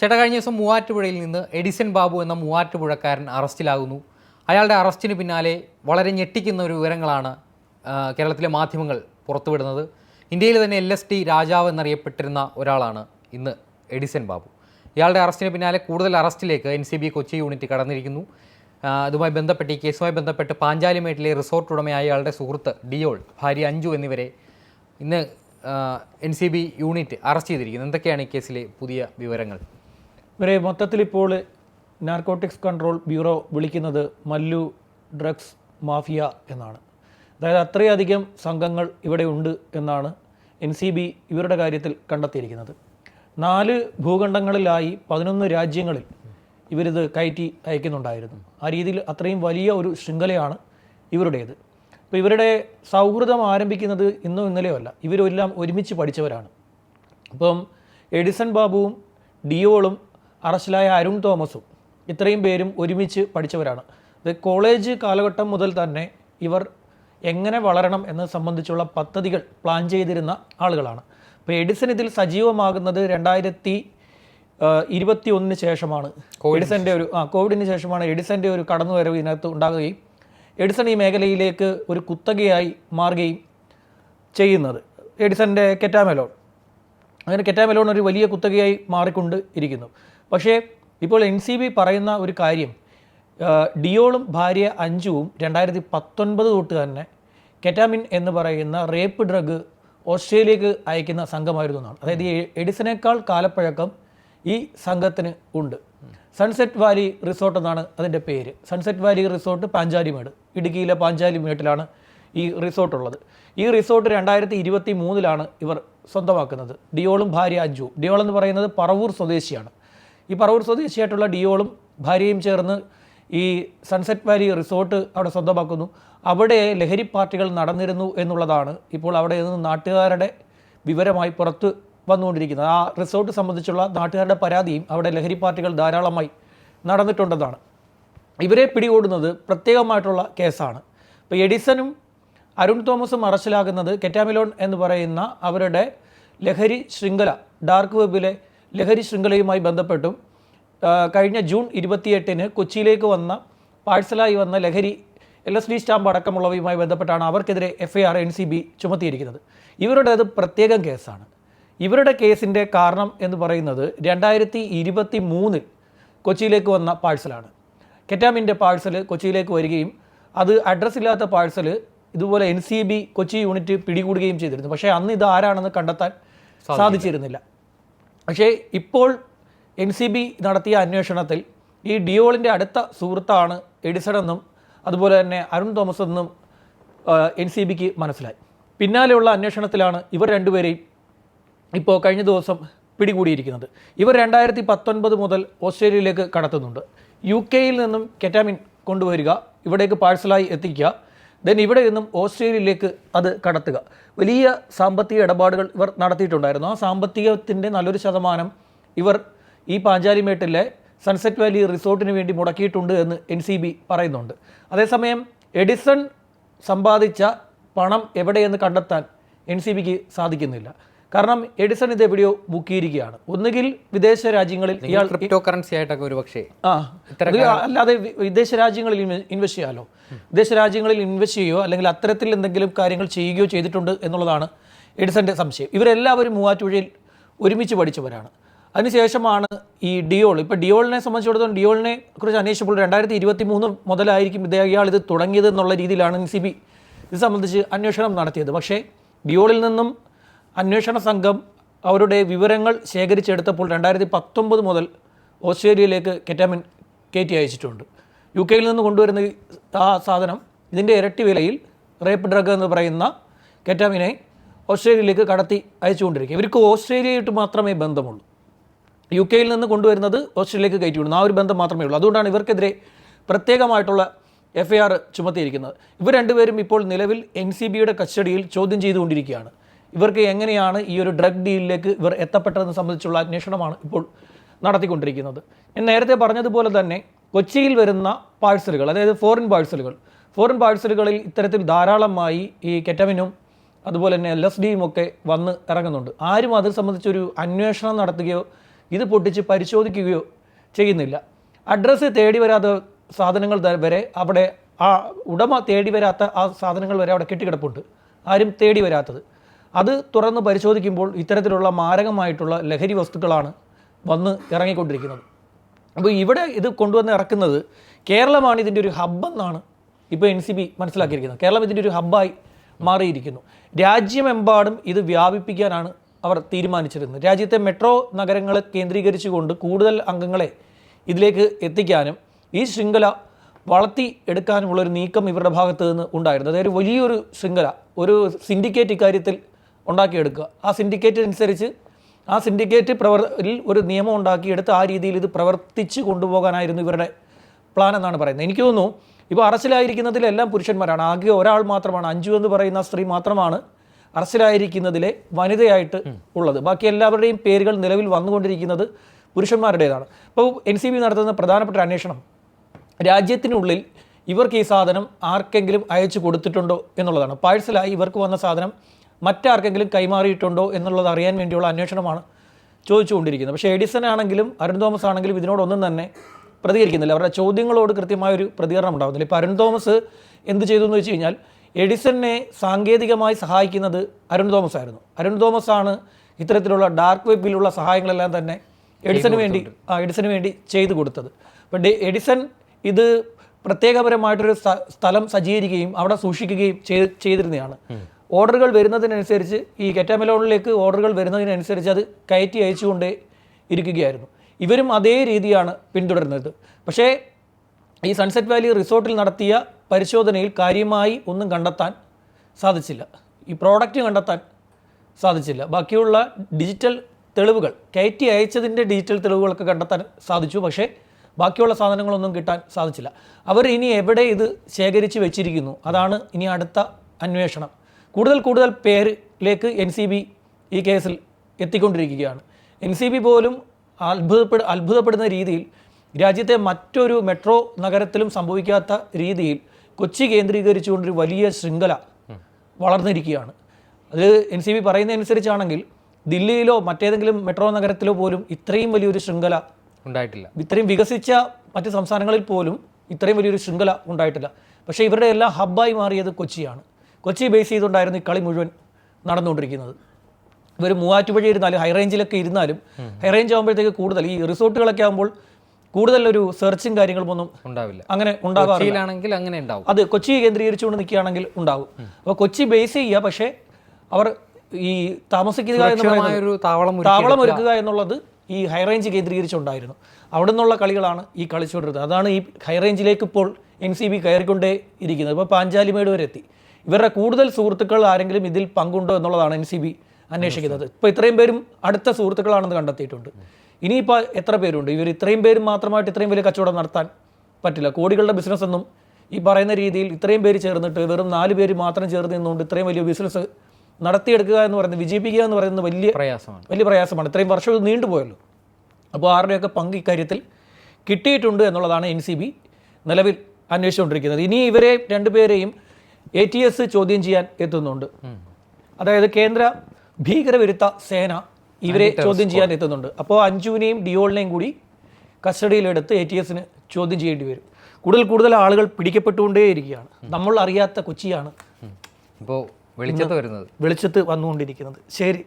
ചേട്ടാ കഴിഞ്ഞ ദിവസം മൂവാറ്റുപുഴയിൽ നിന്ന് എഡിസൺ ബാബു എന്ന മൂവാറ്റുപുഴക്കാരൻ അറസ്റ്റിലാകുന്നു. അയാളുടെ അറസ്റ്റിന് പിന്നാലെ വളരെ ഞെട്ടിക്കുന്ന ഒരു വിവരങ്ങളാണ് കേരളത്തിലെ മാധ്യമങ്ങൾ പുറത്തുവിടുന്നത്. ഇന്ത്യയിൽ തന്നെ എൽ എസ് ടി രാജാവ് എന്നറിയപ്പെട്ടിരുന്ന ഒരാളാണ് ഇന്ന് എഡിസൺ ബാബു. ഇയാളുടെ അറസ്റ്റിന് പിന്നാലെ കൂടുതൽ അറസ്റ്റിലേക്ക് N C B Kochi unit കടന്നിരിക്കുന്നു. അതുമായി ബന്ധപ്പെട്ട് ഈ കേസുമായി ബന്ധപ്പെട്ട് പാഞ്ചാലിമേട്ടിലെ റിസോർട്ട് ഉടമയായ അയാളുടെ സുഹൃത്ത് ഡിയോൾ ഭാര്യ അഞ്ജു എന്നിവരെ ഇന്ന് N C B unit arrest ചെയ്തിരിക്കുന്നു. എന്തൊക്കെയാണ് ഈ കേസിലെ പുതിയ വിവരങ്ങൾ? ഇവരെ മൊത്തത്തിൽ ഇപ്പോൾ നാർക്കോട്ടിക്സ് കൺട്രോൾ ബ്യൂറോ വിളിക്കുന്നത് മല്ലു ഡ്രഗ്സ് മാഫിയ എന്നാണ്. അതായത് അത്രയധികം സംഘങ്ങൾ ഇവിടെ ഉണ്ട് എന്നാണ് എൻ സി ബി ഇവരുടെ കാര്യത്തിൽ കണ്ടെത്തിയിരിക്കുന്നത്. നാല് ഭൂഖണ്ഡങ്ങളിലായി പതിനൊന്ന് രാജ്യങ്ങളിൽ ഇവരിത് കയറ്റി അയക്കുന്നുണ്ടായിരുന്നു. ആ രീതിയിൽ അത്രയും വലിയ ഒരു ശൃംഖലയാണ് ഇവരുടേത്. അപ്പോൾ ഇവരുടെ സൗഹൃദം ആരംഭിക്കുന്നത് ഇന്നും ഇന്നലെയോ അല്ല ഇവരെല്ലാം ഒരുമിച്ച് പഠിച്ചവരാണ്. അപ്പം എഡിസൺ ബാബുവും ഡിയോളും അറസ്റ്റിലായ അരുൺ തോമസും ഇത്രയും പേരും ഒരുമിച്ച് പഠിച്ചവരാണ്. അത് കോളേജ് കാലഘട്ടം മുതൽ തന്നെ ഇവർ എങ്ങനെ വളരണം എന്നത് സംബന്ധിച്ചുള്ള പദ്ധതികൾ പ്ലാൻ ചെയ്തിരുന്ന ആളുകളാണ്. അപ്പോൾ എഡിസൺ ഇതിൽ സജീവമാകുന്നത് രണ്ടായിരത്തി ഇരുപത്തി ഒന്നിന് ശേഷമാണ്. എഡിസന്റെ ഒരു ആ കോവിഡിന് ശേഷമാണ് എഡിസന്റെ ഒരു കടന്നുവരവ് ഇതിനകത്ത് ഉണ്ടാകുകയും എഡിസൺ ഈ മേഖലയിലേക്ക് ഒരു കുത്തകയായി മാറുകയും ചെയ്യുന്നത്. എഡിസന്റെ കെറ്റാമെലോൺ. അങ്ങനെ കെറ്റാമെലോൺ ഒരു വലിയ കുത്തകയായി മാറിക്കൊണ്ട് ഇരിക്കുന്നു. പക്ഷേ ഇപ്പോൾ എൻ സി ബി പറയുന്ന ഒരു കാര്യം ഡിയോളും ഭാര്യ അഞ്ചുവും രണ്ടായിരത്തി പത്തൊൻപത് തൊട്ട് തന്നെ കെറ്റാമിൻ എന്ന് പറയുന്ന റേപ്പ് ഡ്രഗ് ഓസ്ട്രേലിയക്ക് അയക്കുന്ന സംഘമായിരുന്നു എന്നാണ്. അതായത് എഡിസനേക്കാൾ കാലപ്പഴക്കം ഈ സംഘത്തിന് ഉണ്ട്. സൺസെറ്റ് വാലി റിസോർട്ട് എന്നാണ് അതിന്റെ പേര്. Sunset valley resort Panchalimedu. ഇടുക്കിയിലെ പാഞ്ചാലിമേട്ടിലാണ് ഈ റിസോർട്ട് ഉള്ളത് ഈ റിസോർട്ട് രണ്ടായിരത്തി ഇരുപത്തി മൂന്നിലാണ് ഇവർ സ്വന്തമാക്കുന്നത്. ഡിയോളും ഭാര്യ അഞ്ജു. ഡിയോൾ എന്ന് പറയുന്നത് പറവൂർ സ്വദേശിയാണ്. ഈ പറവൂർ സ്വദേശിയായിട്ടുള്ള ഡിയോളും ഭാര്യയും ചേർന്ന് ഈ സൺസെറ്റ് വാലി റിസോർട്ട് അവിടെ സ്വന്തമാക്കുന്നു. അവിടെ ലഹരി പാർട്ടികൾ നടന്നിരുന്നു എന്നുള്ളതാണ് ഇപ്പോൾ അവിടെ നിന്ന് നാട്ടുകാരുടെ വിവരമായി പുറത്ത് വന്നുകൊണ്ടിരിക്കുന്നത്. ആ റിസോർട്ട് സംബന്ധിച്ചുള്ള നാട്ടുകാരുടെ പരാതിയും അവിടെ ലഹരി പാർട്ടികൾ ധാരാളമായി നടന്നിട്ടുണ്ടെന്നാണ്. ഇവരെ പിടികൂടുന്നത് പ്രത്യേകമായിട്ടുള്ള കേസാണ്. ഇപ്പോൾ എഡിസനും അരുൺ തോമസും അറസ്റ്റിലാകുന്നത് കെറ്റാമിലോൺ എന്ന് പറയുന്ന അവരുടെ ലഹരി ശൃംഖല ഡാർക്ക് വെബിലെ ലഹരി ശൃംഖലയുമായി ബന്ധപ്പെട്ടും കഴിഞ്ഞ ജൂൺ ഇരുപത്തിയെട്ടിന് കൊച്ചിയിലേക്ക് വന്ന പാഴ്സലായി വന്ന ലഹരി എൽ എസ് ഡി സ്റ്റാമ്പ് അടക്കമുള്ളവയുമായി ബന്ധപ്പെട്ടാണ് അവർക്കെതിരെ F I R N C B ചുമത്തിയിരിക്കുന്നത്. ഇവരുടേത് പ്രത്യേകം കേസാണ്. ഇവരുടെ കേസിന്റെ കാരണം എന്ന് പറയുന്നത് രണ്ടായിരത്തി ഇരുപത്തി മൂന്നിൽ കൊച്ചിയിലേക്ക് വന്ന പാഴ്സലാണ്. കെറ്റാമിന്റെ പാഴ്സൽ കൊച്ചിയിലേക്ക് വരികയും അത് അഡ്രസ്സ് ഇല്ലാത്ത പാഴ്സൽ ഇതുപോലെ N C B Kochi unit പിടികൂടുകയും ചെയ്തിരുന്നു. പക്ഷേ അന്ന് ഇത് ആരാണെന്ന് കണ്ടെത്താൻ സാധിച്ചിരുന്നില്ല. പക്ഷേ ഇപ്പോൾ എൻ സി ബി നടത്തിയ അന്വേഷണത്തിൽ ഈ ഡിയോളിന്റെ അടുത്ത സുഹൃത്താണ് എഡിസൺ എന്നും അതുപോലെ തന്നെ അരുൺ തോമസ് എന്നും എൻ സി ബിക്ക് മനസ്സിലായി. പിന്നാലെയുള്ള അന്വേഷണത്തിലാണ് ഇവർ രണ്ടുപേരെയും ഇപ്പോൾ കഴിഞ്ഞ ദിവസം പിടികൂടിയിരിക്കുന്നത്. ഇവർ രണ്ടായിരത്തി പത്തൊൻപത് മുതൽ ഓസ്ട്രേലിയയിലേക്ക് കടത്തുന്നുണ്ട്. യു കെയിൽ നിന്നും കെറ്റാമിൻ കൊണ്ടുവരിക ഇവിടേക്ക് പാഴ്സലായി എത്തിക്കുക ദെൻ ഇവിടെ നിന്നും ഓസ്ട്രേലിയയിലേക്ക് അത് കടത്തുക. വലിയ സാമ്പത്തിക ഇടപാടുകൾ ഇവർ നടത്തിയിട്ടുണ്ടായിരുന്നു. ആ സാമ്പത്തികത്തിന്റെ നല്ലൊരു ശതമാനം ഇവർ ഈ പാഞ്ചാലിമേട്ടിലെ സൺസെറ്റ് വാലി റിസോർട്ടിന് വേണ്ടി മുടക്കിയിട്ടുണ്ട് എന്ന് എൻ സി ബി പറയുന്നുണ്ട്. അതേസമയം എഡിസൺ സമ്പാദിച്ച പണം എവിടെയെന്ന് കണ്ടെത്താൻ എൻ സി ബിക്ക് സാധിക്കുന്നില്ല. കാരണം എഡിസൺ ഇത് എവിടെയോ ചെയ്തിരിക്കുകയാണ് ഒന്നുകിൽ വിദേശ രാജ്യങ്ങളിൽ ഇയാൾ ക്രിപ്റ്റോ കറൻസി ആയിട്ടൊക്കെ ഒരു പക്ഷേ ആ അല്ലാതെ വിദേശ രാജ്യങ്ങളിൽ ഇൻവെസ്റ്റ് ചെയ്യാമല്ലോ വിദേശ രാജ്യങ്ങളിൽ ഇൻവെസ്റ്റ് ചെയ്യുകയോ അല്ലെങ്കിൽ അത്തരത്തിൽ എന്തെങ്കിലും കാര്യങ്ങൾ ചെയ്യുകയോ ചെയ്തിട്ടുണ്ട് എന്നുള്ളതാണ് എഡിസന്റെ സംശയം. ഇവരെല്ലാവരും മൂവാറ്റുപുഴയിൽ ഒരുമിച്ച് പഠിച്ചവരാണ്. അതിനുശേഷമാണ് ഈ ഡിയോൾ. ഇപ്പോൾ ഡിയോളിനെ സംബന്ധിച്ചിടത്തോളം ഡിയോളിനെ കുറിച്ച് അന്വേഷിച്ചപ്പോൾ രണ്ടായിരത്തി ഇരുപത്തി മൂന്ന് മുതലായിരിക്കും ഇത് ഇയാൾ ഇത് തുടങ്ങിയത് എന്നുള്ള രീതിയിലാണ് എൻ സി ബി ഇത് സംബന്ധിച്ച് അന്വേഷണം നടത്തിയത്. പക്ഷേ ഡിയോളിൽ നിന്നും അന്വേഷണ സംഘം അവരുടെ വിവരങ്ങൾ ശേഖരിച്ചെടുത്തപ്പോൾ രണ്ടായിരത്തി പത്തൊമ്പത് മുതൽ ഓസ്ട്രേലിയയിലേക്ക് കെറ്റാമിൻ കയറ്റി അയച്ചിട്ടുണ്ട്. യു കെയിൽ നിന്ന് കൊണ്ടുവരുന്ന ആ സാധനം ഇതിന്റെ ഇരട്ടി വിലയിൽ റേപ്പ് ഡ്രഗ് എന്ന് പറയുന്ന കെറ്റാമിനെ ഓസ്ട്രേലിയയിലേക്ക് കടത്തി അയച്ചുകൊണ്ടിരിക്കുക ഇവർക്ക് ഓസ്ട്രേലിയയായിട്ട് മാത്രമേ ബന്ധമുള്ളൂ. യു കെയിൽ നിന്ന് കൊണ്ടുവരുന്നത് ഓസ്ട്രേലിയയിലേക്ക് കയറ്റി വിടുന്നു ആ ഒരു ബന്ധം മാത്രമേ ഉള്ളൂ. അതുകൊണ്ടാണ് ഇവർക്കെതിരെ പ്രത്യേകമായിട്ടുള്ള എഫ് ഐ ആർ ചുമത്തിയിരിക്കുന്നത്. ഇവർ രണ്ടുപേരും ഇപ്പോൾ നിലവിൽ എൻ സി ബിയുടെ കസ്റ്റഡിയിൽ ചോദ്യം ചെയ്തുകൊണ്ടിരിക്കുകയാണ്. ഇവർക്ക് എങ്ങനെയാണ് ഈ ഒരു ഡ്രഗ് ഡീലിലേക്ക് ഇവർ എത്തപ്പെട്ടതെന്ന് സംബന്ധിച്ചുള്ള അന്വേഷണമാണ് ഇപ്പോൾ നടത്തിക്കൊണ്ടിരിക്കുന്നത്. ഞാൻ നേരത്തെ പറഞ്ഞതുപോലെ തന്നെ കൊച്ചിയിൽ വരുന്ന പാഴ്സലുകൾ അതായത് ഫോറിൻ പാഴ്സലുകൾ ഫോറിൻ പാഴ്സലുകളിൽ ഇത്തരത്തിൽ ധാരാളമായി ഈ കെറ്റമിനും അതുപോലെ തന്നെ എൽ എസ് ഡിയും ഒക്കെ വന്ന് ഇറങ്ങുന്നുണ്ട്. ആരും അത് സംബന്ധിച്ചൊരു അന്വേഷണം നടത്തുകയോ ഇത് പൊട്ടിച്ച് പരിശോധിക്കുകയോ ചെയ്യുന്നില്ല. അഡ്രസ്സ് തേടി വരാത്ത സാധനങ്ങൾ വരെ അവിടെ ആ ഉടമ തേടി വരാത്ത ആ സാധനങ്ങൾ വരെ അവിടെ കെട്ടിക്കിടപ്പുണ്ട്. ആരും തേടി വരാത്തത്. അത് തുറന്ന് പരിശോധിക്കുമ്പോൾ ഇത്തരത്തിലുള്ള മാരകമായിട്ടുള്ള ലഹരി വസ്തുക്കളാണ് വന്ന് ഇറങ്ങിക്കൊണ്ടിരിക്കുന്നത്. അപ്പോൾ ഇവിടെ ഇത് കൊണ്ടുവന്ന് ഇറക്കുന്നത് കേരളമാണ് ഇതിന്റെ ഒരു ഹബ്ബെന്നാണ് ഇപ്പോൾ എൻ സി ബി മനസ്സിലാക്കിയിരിക്കുന്നത്. കേരളം ഇതിന്റെ ഒരു ഹബ്ബായി മാറിയിരിക്കുന്നു. രാജ്യമെമ്പാടും ഇത് വ്യാപിപ്പിക്കാനാണ് അവർ തീരുമാനിച്ചിരുന്നത്. രാജ്യത്തെ മെട്രോ നഗരങ്ങളെ കേന്ദ്രീകരിച്ചുകൊണ്ട് കൂടുതൽ അംഗങ്ങളെ ഇതിലേക്ക് എത്തിക്കാനും ഈ ശൃംഖല വളർത്തി എടുക്കാനുമുള്ളൊരു നീക്കം ഇവരുടെ ഭാഗത്ത് നിന്ന് ഉണ്ടായിരുന്നു. അതായത് വലിയൊരു ശൃംഖല ഒരു സിൻഡിക്കേറ്റ് ഇക്കാര്യത്തിൽ ഉണ്ടാക്കിയെടുക്കുക. ആ സിൻഡിക്കേറ്റ് അനുസരിച്ച് ആ സിൻഡിക്കേറ്റ് പ്രവർത്തിൽ ഒരു നിയമം ഉണ്ടാക്കിയെടുത്ത് ആ രീതിയിൽ ഇത് പ്രവർത്തിച്ച് കൊണ്ടുപോകാനായിരുന്നു ഇവരുടെ പ്ലാൻ എന്നാണ് പറയുന്നത്. എനിക്ക് തോന്നുന്നു ഇപ്പോൾ അറസ്റ്റിലായിരിക്കുന്നതിലെല്ലാം പുരുഷന്മാരാണ്. ആകെ ഒരാൾ മാത്രമാണ്. അഞ്ചു എന്ന് പറയുന്ന സ്ത്രീ മാത്രമാണ് അറസ്റ്റിലായിരിക്കുന്നതിലെ വനിതയായിട്ട് ഉള്ളത്. ബാക്കി എല്ലാവരുടെയും പേരുകൾ നിലവിൽ വന്നുകൊണ്ടിരിക്കുന്നത് പുരുഷന്മാരുടേതാണ്. അപ്പോൾ എൻ സി ബി നടത്തുന്ന പ്രധാനപ്പെട്ട അന്വേഷണം. രാജ്യത്തിനുള്ളിൽ ഇവർക്ക് ഈ സാധനം ആർക്കെങ്കിലും അയച്ചു കൊടുത്തിട്ടുണ്ടോ എന്നുള്ളതാണ്. പാഴ്സലായി ഇവർക്ക് വന്ന സാധനം മറ്റാർക്കെങ്കിലും കൈമാറിയിട്ടുണ്ടോ എന്നുള്ളത് അറിയാൻ വേണ്ടിയുള്ള അന്വേഷണമാണ് ചോദിച്ചുകൊണ്ടിരിക്കുന്നത്. പക്ഷേ എഡിസൺ ആണെങ്കിലും അരുൺ തോമസ് ആണെങ്കിലും ഇതിനോടൊന്നും തന്നെ പ്രതികരിക്കുന്നില്ല. അവരുടെ ചോദ്യങ്ങളോട് കൃത്യമായൊരു പ്രതികരണം ഉണ്ടാകുന്നില്ല ഇപ്പോൾ അരുൺ തോമസ് എന്ത് ചെയ്തു എന്ന് വെച്ച് കഴിഞ്ഞാൽ എഡിസനെ സാങ്കേതികമായി സഹായിക്കുന്നത് അരുൺ തോമസ് ആയിരുന്നു അരുൺ തോമസ് ആണ് ഇത്തരത്തിലുള്ള ഡാർക്ക് വെബിലുള്ള സഹായങ്ങളെല്ലാം തന്നെ എഡിസന് വേണ്ടി എഡിസന് വേണ്ടി ചെയ്തു കൊടുത്തത്. അപ്പം എഡിസൺ ഇത് പ്രത്യേകപരമായിട്ടൊരു സ്ഥലം സജ്ജീകരിക്കുകയും അവിടെ സൂക്ഷിക്കുകയും ചെയ്ത് ചെയ്തിരുന്നതാണ്. ഓർഡറുകൾ വരുന്നതിനനുസരിച്ച് ഈ കെറ്റാമെലോണിലേക്ക് ഓർഡറുകൾ വരുന്നതിനനുസരിച്ച് അത് കയറ്റി അയച്ചുകൊണ്ടേ ഇരിക്കുകയായിരുന്നു. ഇവരും അതേ രീതിയാണ് പിന്തുടരുന്നത്. പക്ഷേ ഈ സൺസെറ്റ് വാലി റിസോർട്ടിൽ നടത്തിയ പരിശോധനയിൽ കാര്യമായി ഒന്നും കണ്ടെത്താൻ സാധിച്ചില്ല. ഈ പ്രോഡക്റ്റ് കണ്ടെത്താൻ സാധിച്ചില്ല. ബാക്കിയുള്ള ഡിജിറ്റൽ തെളിവുകൾ കയറ്റി അയച്ചതിന്റെ ഡിജിറ്റൽ തെളിവുകളൊക്കെ കണ്ടെത്താൻ സാധിച്ചു. പക്ഷേ ബാക്കിയുള്ള സാധനങ്ങളൊന്നും കിട്ടാൻ സാധിച്ചില്ല. അവർ ഇനി എവിടെ ഇത് ശേഖരിച്ച് വെച്ചിരിക്കുന്നു? അതാണ് ഇനി അടുത്ത അന്വേഷണം. കൂടുതൽ കൂടുതൽ പേരിലേക്ക് എൻ സി ബി ഈ കേസിൽ എത്തിക്കൊണ്ടിരിക്കുകയാണ്. എൻ സി ബി പോലും അത്ഭുതപ്പെട അത്ഭുതപ്പെടുന്ന രീതിയിൽ രാജ്യത്തെ മറ്റൊരു മെട്രോ നഗരത്തിലും സംഭവിക്കാത്ത രീതിയിൽ കൊച്ചി കേന്ദ്രീകരിച്ചുകൊണ്ടൊരു വലിയ ശൃംഖല വളർന്നിരിക്കുകയാണ്. അത് എൻ സി ബി പറയുന്നതനുസരിച്ചാണെങ്കിൽ ദില്ലിയിലോ മറ്റേതെങ്കിലും മെട്രോ നഗരത്തിലോ പോലും ഇത്രയും വലിയൊരു ശൃംഖല ഉണ്ടായിട്ടില്ല. ഇത്രയും വികസിച്ച മറ്റ് സംസ്ഥാനങ്ങളിൽ പോലും ഇത്രയും വലിയൊരു ശൃംഖല ഉണ്ടായിട്ടില്ല. പക്ഷേ ഇവരുടെ എല്ലാം ഹബ്ബായി മാറിയത് കൊച്ചിയാണ്. കൊച്ചി ബേസ് ചെയ്തുകൊണ്ടായിരുന്നു ഈ കളി മുഴുവൻ നടന്നുകൊണ്ടിരിക്കുന്നത്. ഇവർ മൂവാറ്റുപുഴ ഇരുന്നാലും ഹൈറേഞ്ചിലൊക്കെ ഇരുന്നാലും ഹൈറേഞ്ച് ആകുമ്പോഴത്തേക്ക് കൂടുതൽ. ഈ റിസോർട്ടുകളൊക്കെ ആകുമ്പോൾ കൂടുതൽ ഒരു സെർച്ചും കാര്യങ്ങളും ഒന്നും ഉണ്ടാവില്ല. അങ്ങനെ ഉണ്ടാകാറില്ല. കൊച്ചിയിലാണെങ്കിൽ അങ്ങനെ ഉണ്ടാവും. അത് കൊച്ചി കേന്ദ്രീകരിച്ചുകൊണ്ട് നിൽക്കുകയാണെങ്കിൽ ഉണ്ടാവും. അപ്പോൾ കൊച്ചി ബേസ് ചെയ്യുക പക്ഷേ അവർ ഈ താമസിക്കുക എന്ന് പറയുന്നത് താവളം താവളം ഒരുക്കുക എന്നുള്ളത് ഈ ഹൈറേഞ്ച് കേന്ദ്രീകരിച്ചുണ്ടായിരുന്നു അവിടെ നിന്നുള്ള കളികളാണ് ഈ കളിച്ചുകൊണ്ടിരുന്നത്. അതാണ് ഈ ഹൈറേഞ്ചിലേക്ക് ഇപ്പോൾ എൻ സി ബി കയറിക്കൊണ്ടേ ഇരിക്കുന്നത്. ഇപ്പോൾ പാഞ്ചാലിമേട് വരെ എത്തി. ഇവരുടെ കൂടുതൽ സുഹൃത്തുക്കൾ ആരെങ്കിലും ഇതിൽ പങ്കുണ്ടോ എന്നുള്ളതാണ് എൻ സി ബി അന്വേഷിക്കുന്നത്. ഇപ്പോൾ ഇത്രയും പേരും അടുത്ത സുഹൃത്തുക്കളാണെന്ന് കണ്ടെത്തിയിട്ടുണ്ട്. ഇനിയിപ്പോൾ എത്ര പേരുണ്ട്? ഇവർ ഇത്രയും പേരും മാത്രമായിട്ട് ഇത്രയും വലിയ കച്ചവടം നടത്താൻ പറ്റില്ല. കോടികളുടെ ബിസിനസ് ഒന്നും ഈ പറയുന്ന രീതിയിൽ ഇത്രയും പേര് ചേർന്നിട്ട് വെറും നാല് പേര് മാത്രം ചേർന്ന് നിന്നുകൊണ്ട് ഇത്രയും വലിയ ബിസിനസ് നടത്തിയെടുക്കുക എന്ന് പറയുന്നത് വിജയിപ്പിക്കുക എന്ന് പറയുന്നത് വലിയ പ്രയാസമാണ്. വലിയ പ്രയാസമാണ്. ഇത്രയും വർഷം ഇത് നീണ്ടുപോയല്ലോ അപ്പോൾ ആരുടെയൊക്കെ പങ്ക് ഇക്കാര്യത്തിൽ കിട്ടിയിട്ടുണ്ട് എന്നുള്ളതാണ് എൻ സി ബി നിലവിൽ അന്വേഷിച്ചുകൊണ്ടിരിക്കുന്നത്. ഇനി ഇവരെ രണ്ടുപേരെയും എ ടി എസ് ചോദ്യം ചെയ്യാൻ എത്തുന്നുണ്ട്. അതായത് കേന്ദ്ര ഭീകരവിരുദ്ധ സേന ഇവരെ ചോദ്യം ചെയ്യാൻ എത്തുന്നുണ്ട്. അപ്പോൾ അഞ്ജുവിനെയും ഡിയോളിനെയും കൂടി കസ്റ്റഡിയിലെടുത്ത് എ ടി എസിന് ചോദ്യം ചെയ്യേണ്ടി വരും. കൂടുതൽ കൂടുതൽ ആളുകൾ പിടിക്കപ്പെട്ടുകൊണ്ടേയിരിക്കുകയാണ് നമ്മൾ അറിയാത്ത കൊച്ചിയാണ് ഇപ്പോൾ വെളിച്ചത്ത് വരുന്നത്. വെളിച്ചത്ത് വന്നുകൊണ്ടിരിക്കുന്നത്. ശരി.